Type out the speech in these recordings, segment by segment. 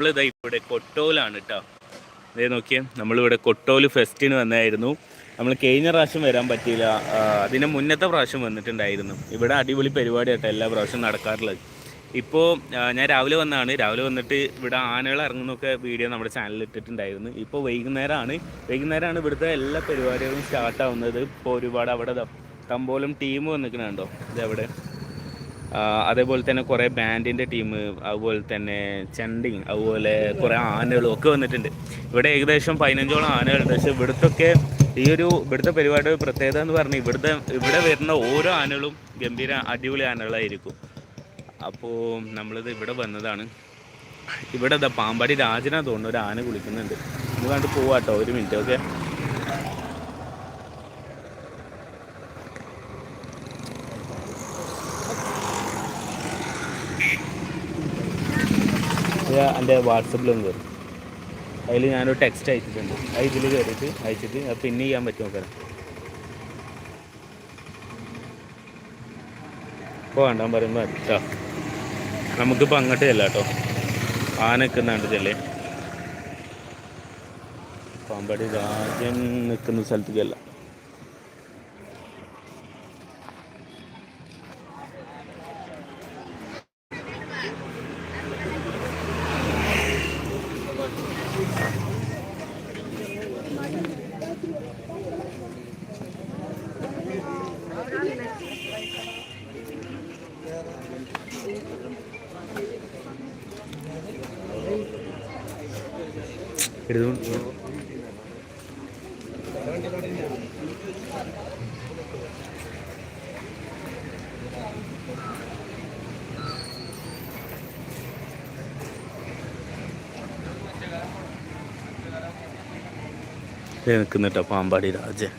നമ്മളിതാ ഇവിടെ കൊട്ടോലാണ് കേട്ടോ ഇതേ നോക്കിയേ നമ്മളിവിടെ കൊട്ടോൽ ഫെസ്റ്റിന് വന്നായിരുന്നു. നമ്മൾ കഴിഞ്ഞ പ്രാവശ്യം വരാൻ പറ്റിയില്ല. അതിന് മുന്നത്തെ പ്രാവശ്യം വന്നിട്ടുണ്ടായിരുന്നു. ഇവിടെ അടിപൊളി പരിപാടി കേട്ടോ എല്ലാ പ്രാവശ്യം നടക്കാറുള്ളത്. ഇപ്പോൾ ഞാൻ രാവിലെ വന്നതാണ് രാവിലെ വന്നിട്ട് ഇവിടെ ആനകൾ ഇറങ്ങുന്നൊക്കെ വീഡിയോ നമ്മുടെ ചാനലിൽ ഇട്ടിട്ടുണ്ടായിരുന്നു. ഇപ്പോൾ വൈകുന്നേരമാണ് വൈകുന്നേരമാണ് ഇവിടുത്തെ എല്ലാ പരിപാടികളും സ്റ്റാർട്ടാവുന്നത് ഇപ്പോൾ ഒരുപാട് അവിടെ തമ്പോലും ടീം വന്നിരിക്കണുണ്ടോ? ഇതെവിടെ? അതേപോലെ തന്നെ കുറേ ബാൻഡിന്റെ ടീം അതുപോലെ തന്നെ ചെണ്ടിങ് അതുപോലെ കുറേ ആനകളും ഒക്കെ വന്നിട്ടുണ്ട്. ഇവിടെ ഏകദേശം പതിനഞ്ചോളം ആനകളുണ്ട്. പക്ഷെ ഇവിടുത്തൊക്കെ ഈ ഒരു ഇവിടുത്തെ പരിപാടിയുടെ പ്രത്യേകത എന്ന് പറഞ്ഞാൽ ഇവിടുത്തെ ഇവിടെ വരുന്ന ഓരോ ആനകളും ഗംഭീര അടിപൊളി ആനകളായിരിക്കും. അപ്പോൾ നമ്മളിത് ഇവിടെ വന്നതാണ്. ഇവിടെ പാമ്പാടി രാജന തോന്നുന്നു ഒരു ആന കുളിക്കുന്നുണ്ട്. നമുക്ക് കണ്ട് പോവാട്ടോ ഒരു മിനിറ്റ് ഓക്കെ എന്റെ വാട്സപ്പിലൊന്ന് കയറും അതിൽ ഞാനൊരു ടെക്സ്റ്റ് അയച്ചിട്ടുണ്ട്. അത് ഇതിൽ കയറിയിട്ട് അയച്ചിട്ട് അത് പിന്നെ ചെയ്യാൻ പറ്റും നോക്കാം ഇപ്പോൾ വേണ്ടാൻ പറയുമ്പോൾ അച്ഛാ നമുക്കിപ്പോൾ അങ്ങോട്ട് ചെല്ലാം കേട്ടോ. ആന നിൽക്കുന്നുണ്ട് ചെല്ലേ. പാമ്പാടി രാജൻ നിൽക്കുന്ന സ്ഥലത്തേക്കല്ല നിൽക്കുന്നുട്ടോ പാമ്പാടി രാജൻ.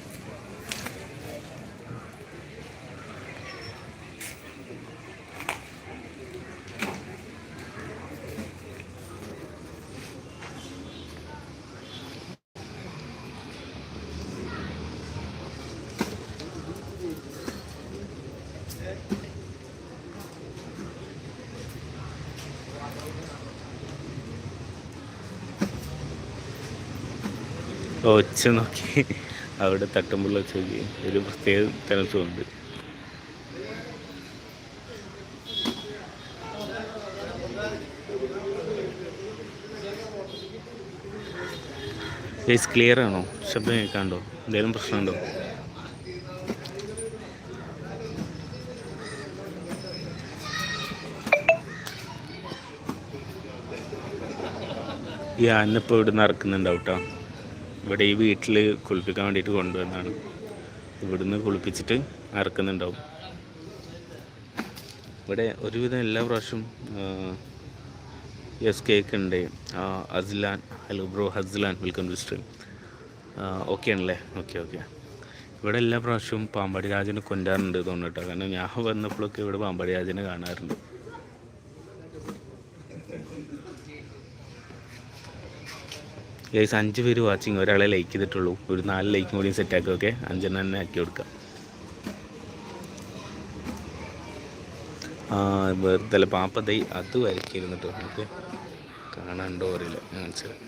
ഒച്ച നോക്കി അവിടെ തട്ടുമ്പോൾ നോക്കി ഒരു പ്രത്യേക സുഖമുണ്ട് ഫേസ് ക്ലിയർ ആണോ? ശബ്ദം കേൾക്കാണ്ടോ? എന്തെങ്കിലും പ്രശ്നമുണ്ടോ? ഈ ആനപ്പോൾ ഇവിടെ നിന്ന് ഇറക്കുന്നുണ്ടാവും കേട്ടോ ഇവിടെ ഈ വീട്ടിൽ കുളിപ്പിക്കാൻ വേണ്ടിയിട്ട് കൊണ്ടുവന്നതാണ് ഇവിടുന്ന് കുളിപ്പിച്ചിട്ട് അറക്കുന്നുണ്ടാവും. ഇവിടെ ഒരുവിധം എല്ലാ പ്രാവശ്യവും യെസ് കേക്ക് ഉണ്ട്. Aslan hello bro Haslan welcome to stream okay ആണല്ലേ ഓക്കെ ഓക്കെ. ഇവിടെ എല്ലാ പ്രാവശ്യവും പാമ്പാടി രാജനെ കൊണ്ടാറുണ്ട് തോന്നിട്ടോ കാരണം ഞാൻ വന്നപ്പോഴൊക്കെ ഇവിടെ പാമ്പാടി രാജനെ കാണാറുണ്ട്. ഗൈസ് അഞ്ച് പേര് വാച്ചിങ് ഒരാളെ ലൈക്ക് ചെയ്തിട്ടുള്ളൂ. ഒരു നാല് ലൈക്കും കൂടി സെറ്റ് ഓക്കെ അഞ്ചെണ്ണം തന്നെ ആക്കി കൊടുക്കാം. ആ വെറുതെ പാപ്പതൈ അത് വരയ്ക്കിരുന്നിട്ട് നമുക്ക് കാണാണ്ടോ അറിയില്ല മനസ്സിലായി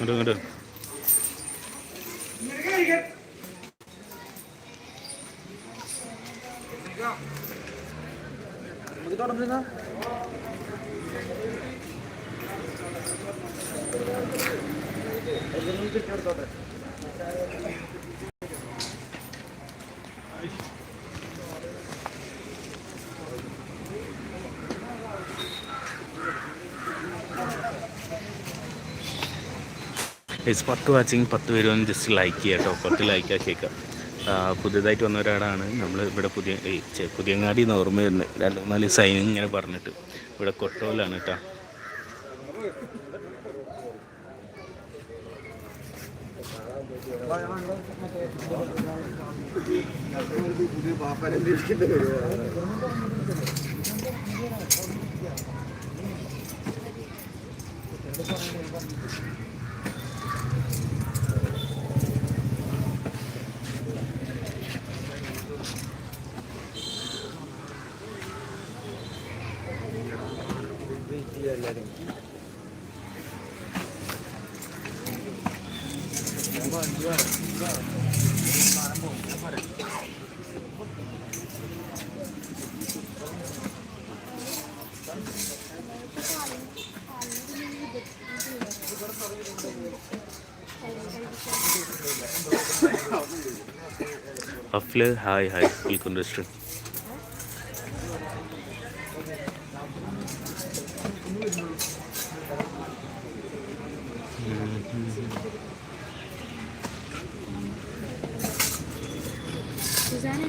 ഇങ്ങോട്ട് ഇങ്ങോട്ട്. ഗൈസ് പത്ത് വാച്ചിങ് പത്ത് പേര് വന്ന് ജസ്റ്റ് ലൈക്ക് ചെയ്യുക കേട്ടോ പത്ത് ലൈക്ക് ആക്കിയേക്കാം ആ, പുതിയതായിട്ട് വന്ന ഒരാളാണ് നമ്മൾ ഇവിടെ പുതിയ പുതിയങ്ങാടി എന്ന് ഓർമ്മ വരുന്നത് രണ്ട് മൂന്നാൽ സൈൻ ഇങ്ങനെ പറഞ്ഞിട്ട് ഇവിടെ കൊട്ടോലാണ് കേട്ടോ അഫ്ല് hi hi welcome to Susana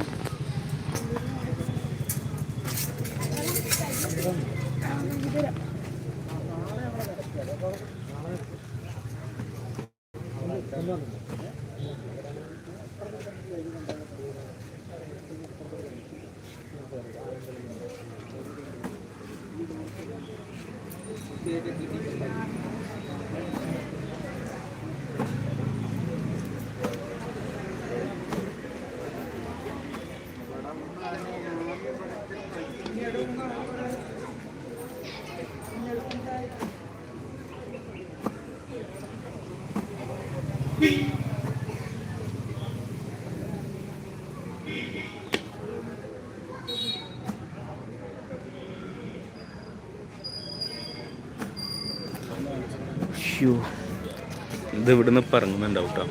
ഇത് ഇവിടുന്ന് പറങ്ങുന്നുണ്ടാവും കേട്ടോ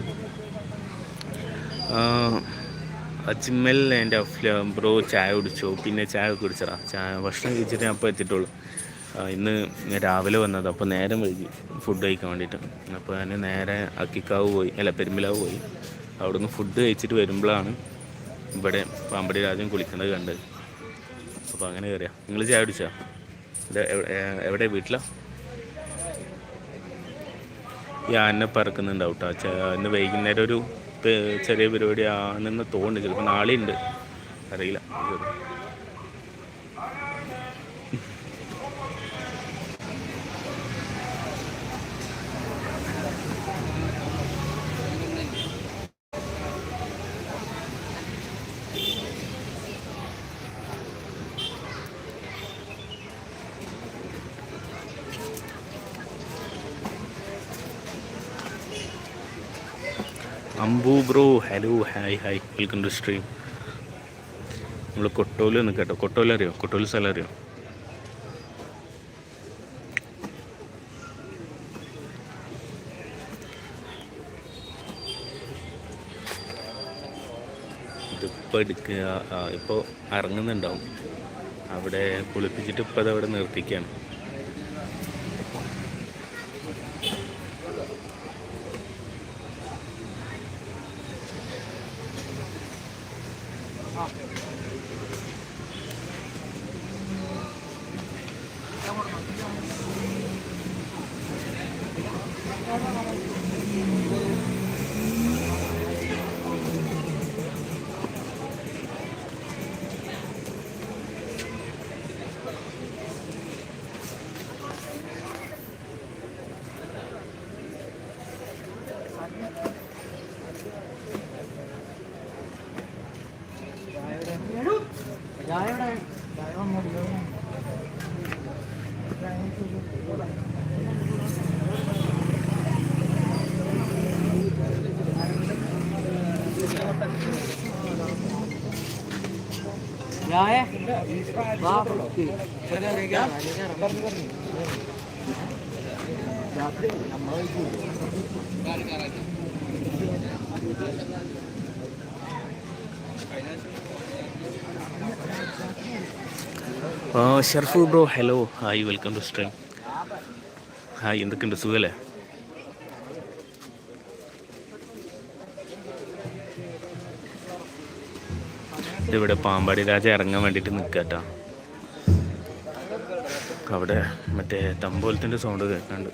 എന്റെ അഫ്ല ബ്രോ ചായ കുടിച്ചോ. പിന്നെ ചായ കുടിച്ചടാ ചായ ഭക്ഷണം കഴിച്ചിട്ട് ഞാൻ അപ്പോൾ എത്തിയിട്ടുള്ളൂ. ഇന്ന് രാവിലെ വന്നത്. അപ്പോൾ നേരം വൈകി. ഫുഡ് കഴിക്കാൻ വേണ്ടിയിട്ട്. അപ്പോൾ ഞാൻ നേരെ അക്കിക്കാവ് പോയി. അല്ല പെരുമ്പിലാവ് പോയി. അവിടുന്ന് ഫുഡ് കഴിച്ചിട്ട് വരുമ്പോഴാണ് ഇവിടെ പാമ്പടി രാജ്യം കുളിക്കുന്നത് കണ്ടത്. അപ്പോൾ അങ്ങനെ കയറിയാ നിങ്ങൾ ചായ കുടിച്ചാ? എവിടെ- വീട്ടിലോ? ഈ ആന പറക്കുന്നുണ്ടാവും കേട്ടോ ഇന്ന് വൈകുന്നേരം ഒരു ചെറിയ പരിപാടി ആണെന്ന് തോന്നുന്നു ചിലപ്പോൾ നാളെ ഉണ്ട് അറിയില്ല. Ambu bro hello hi hi welcome to stream നമ്മൾ കൊട്ടോൽ നിൽക്കട്ടോ കേട്ടോ. കൊട്ടോല അറിയോ? കൊട്ടോൽ സ്ഥലം അറിയോ? ഇതിപ്പോൾ എടുക്കുക ഇപ്പോൾ ഇറങ്ങുന്നുണ്ടാവും അവിടെ കുളിപ്പിച്ചിട്ട് ഇപ്പോൾ അവിടെ നിർത്തിക്കുകയാണ് Sharfu bro hello hi welcome to stream hi എന്തൊക്കെയുണ്ട്? സുഖല്ലേ? ഇതിവിടെ പാമ്പാടി രാജ ഇറങ്ങാൻ വേണ്ടിയിട്ട് നിൽക്കട്ടോ അവിടെ മറ്റേ തമ്പോലത്തിന്റെ സൗണ്ട് കേൾക്കാണ്ട്.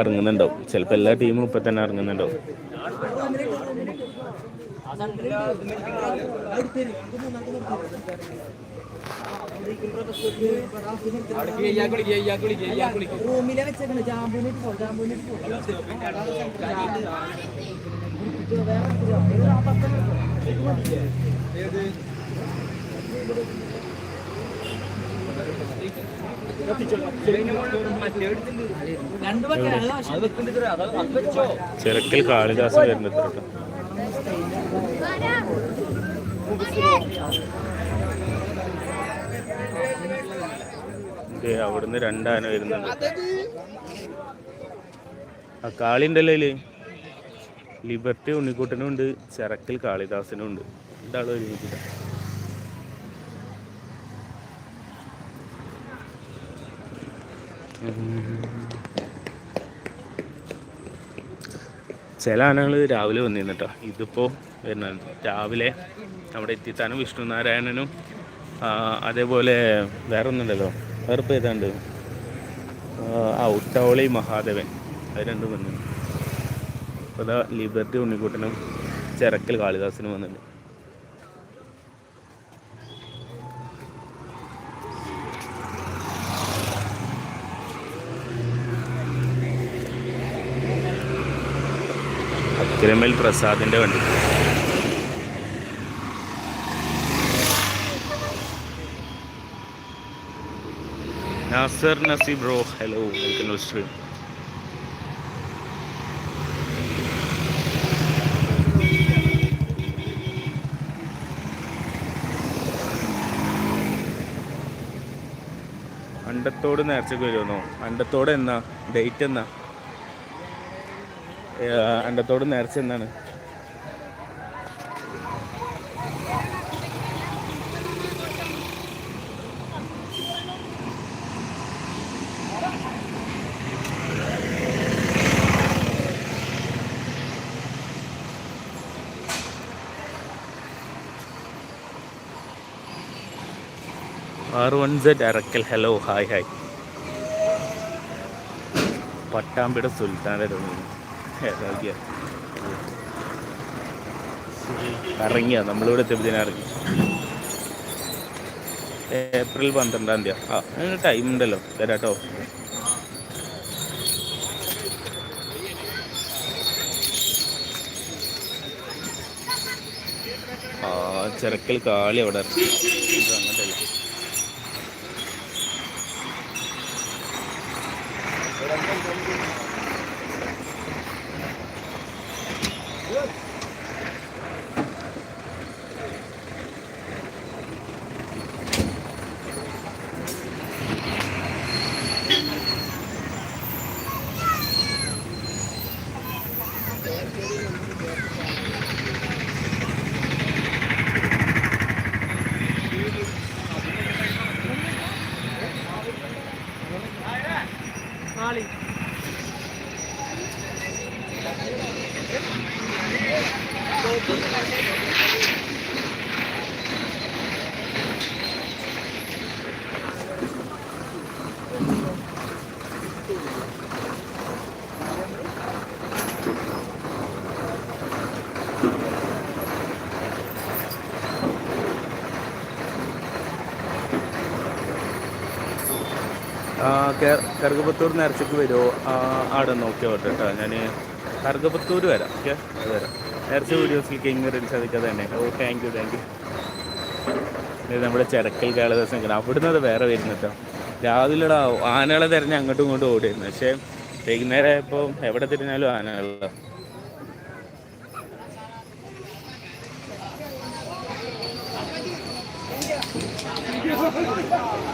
ഇതിപ്പോൾ ഇറങ്ങുന്നുണ്ടാവും. ചിലപ്പോൾ എല്ലാ ടീമും ഇപ്പം തന്നെ ഇറങ്ങുന്നുണ്ടാവും. റൂമിലെ വെച്ചേക്കണ് ജാമ്പൂനിട്ട് പോ ജാമ്പൂനിട്ട് പോ രണ്ടു ചിറക്കൽ കാളിദാസൻ വരുന്നത് അവിടുന്ന് രണ്ടാന വരുന്നുണ്ട്. ആ കാളി ഉണ്ടല്ലോ അതിൽ. ലിബർട്ടി ഉണ്ണിക്കുട്ടനും ഉണ്ട് ചിറക്കൽ കാളിദാസനും ഉണ്ട്. രണ്ടാളും ഒരുമിച്ചില്ല ചില ആനകൾ രാവിലെ വന്നിരുന്നു കേട്ടോ ഇതിപ്പോൾ വരുന്നത് രാവിലെ അവിടെ എത്തിത്താനും വിഷ്ണു നാരായണനും അതേപോലെ വേറെ ഒന്നുണ്ടല്ലോ വേറെ ഇപ്പോൾ ഏതാണ്ട്? ആ ഉട്ടവളി മഹാദേവൻ. അത് രണ്ടും വന്നു അപ്പോൾ അതാ ലിബർട്ടി ഉണ്ണിക്കുട്ടനും ചിരക്കൽ കാളിദാസനും വന്നിട്ടുണ്ട്. അക്കിരമൽ പ്രസാദിന്റെ വണ്ടി. Nasar Nasi bro hello welcome stream Andathode നേർച്ചയ്ക്ക് വരുമെന്നോ? അണ്ടത്തോട് എന്നാ? ഡേറ്റ് എന്നാ? അണ്ടത്തോട് നേർച്ച എന്നാണ്. R one Z Arakkal hello hi hi പട്ടാമ്പിയുടെ സുൽത്താന്റെ ഇറങ്ങിയ നമ്മളിവിടെ എത്തിയപ്പോഴത്തേനും ഇറങ്ങി ഏപ്രിൽ പന്ത്രണ്ടാം തീയതി. ആ അതിന് ടൈം ഉണ്ടല്ലോ. തരാട്ടോ ആ ചിറക്കൽ കാളി അവിടെ. ഇറങ്ങി കറുകപ്പത്തൂർ നേർച്ചയ്ക്ക് വരുമോ ആടെ നോക്കി ഓട്ടെ ഞാൻ കറുകപ്പത്തൂർ വരാം. ഓക്കെ? അത് വരാം. നേർച്ച വീഡിയോസിൽ കിങ് റീൽസ് അതൊക്കെ തന്നെ. Oh thank you thank you ഇത് നമ്മുടെ ചിരക്കൽ കാളിദാസൻ അവിടുന്ന് അത് വേറെ വരുന്നു രാവിലെടാ ആനകളെ തിരഞ്ഞ് അങ്ങോട്ടും ഇങ്ങോട്ടും ഓടിയിരുന്നു പക്ഷേ വൈകുന്നേരം ഇപ്പോൾ എവിടെ തിരിഞ്ഞാലും ആനകളാണ് Thank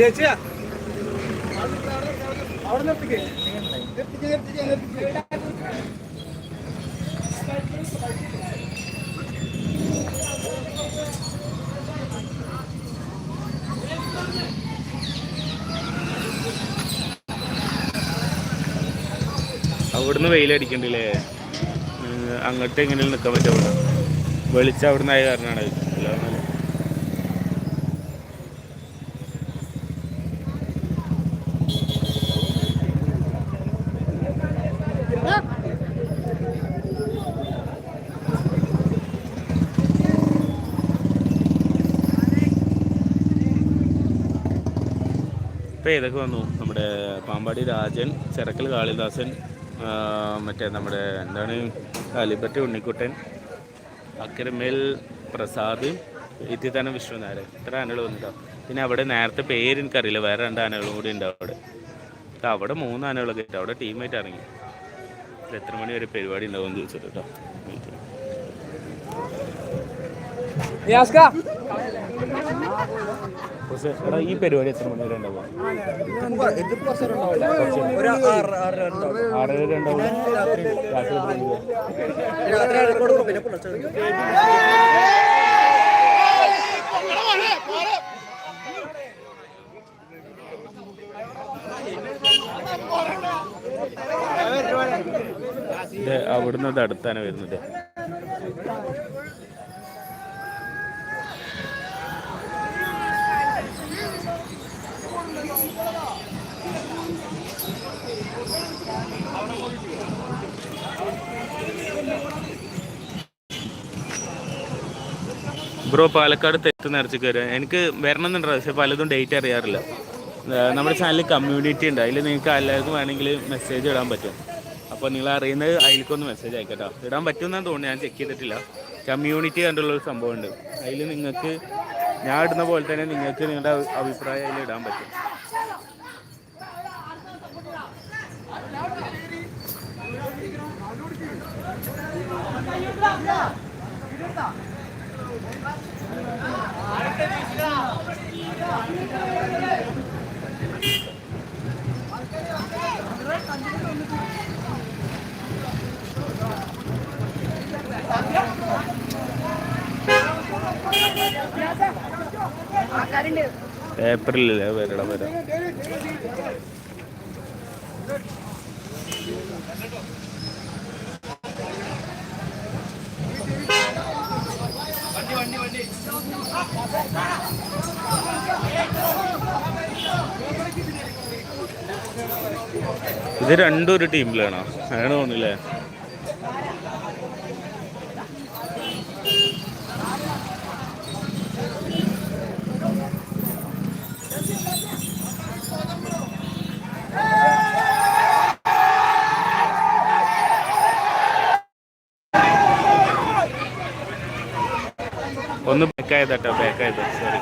ചേച്ചിയാ. അവിടുന്ന് വെയിലടിക്കണ്ടില്ലേ? അങ്ങോട്ട് എങ്ങനെ നിൽക്കാൻ പറ്റും വെളിച്ചം അവിടുന്ന് ആയ കാരണമാണ്. ഇപ്പം ഏതൊക്കെ വന്നു? നമ്മുടെ പാമ്പാടി രാജൻ ചെറക്കൽ കാളിദാസൻ മറ്റേ നമ്മുടെ എന്താണ് കാലിപ്പറ്റ ഉണ്ണിക്കുട്ടൻ അക്കരമേൽ പ്രസാദ് ഇത്തിത്തനം വിശ്വനാഥൻ. ഇത്ര ആനകൾ വന്നിട്ടോ? പിന്നെ അവിടെ നേരത്തെ പേര് എനിക്കറിയില്ല. വേറെ രണ്ട് ആനകളും കൂടി ഉണ്ടാവും അവിടെ. അവിടെ മൂന്ന് ആനകളൊക്കെ ഉണ്ട്. അവിടെ ടീമായിട്ട് ഇറങ്ങി. എത്ര മണി വരെ പരിപാടി ഉണ്ടാവും ചോദിച്ചിട്ട്? കേട്ടോ എടാ ഈ പരിപാടി എത്ര മണി വരെ ഉണ്ടാവും. ആറര വരെ അവിടുന്ന് അത് അടുത്താണ് വരുന്നത്. ബ്രോ പാലക്കാട് തെറ്റ് നിറച്ച് കയറുക എനിക്ക് വരണം എന്നുണ്ട് പക്ഷെ പലതും ഡേറ്റ് അറിയാറില്ല. നമ്മുടെ ചാനലിൽ കമ്മ്യൂണിറ്റി ഉണ്ട്. അതിൽ നിങ്ങൾക്ക് എല്ലാവർക്കും വേണമെങ്കിൽ മെസ്സേജ് ഇടാൻ പറ്റും. അപ്പോൾ നിങ്ങൾ അറിയുന്നത് അതിലേക്കൊന്ന് മെസ്സേജ് അയക്കട്ടോ. ഇടാൻ പറ്റുമെന്നാണ് തോന്നുന്നു ഞാൻ ചെക്ക് ചെയ്തിട്ടില്ല. കമ്മ്യൂണിറ്റി കണ്ടുള്ള ഒരു സംഭവമുണ്ട് അതിൽ നിങ്ങൾക്ക് ഞാൻ ഇടുന്ന പോലെ തന്നെ നിങ്ങൾക്ക് നിങ്ങളുടെ അഭി- അഭിപ്രായം അതിൽ ഇടാൻ പറ്റും. ആൾക്കാരുണ്ട് ഏപ്രിലല്ലേ വരണം വരാം. ഇത് രണ്ടും ഒരു ടീമിലാണോ അങ്ങനെ തോന്നില്ലേ ഒന്ന് ബാക്കായതാട്ടോ ബാക്കായത് സോറി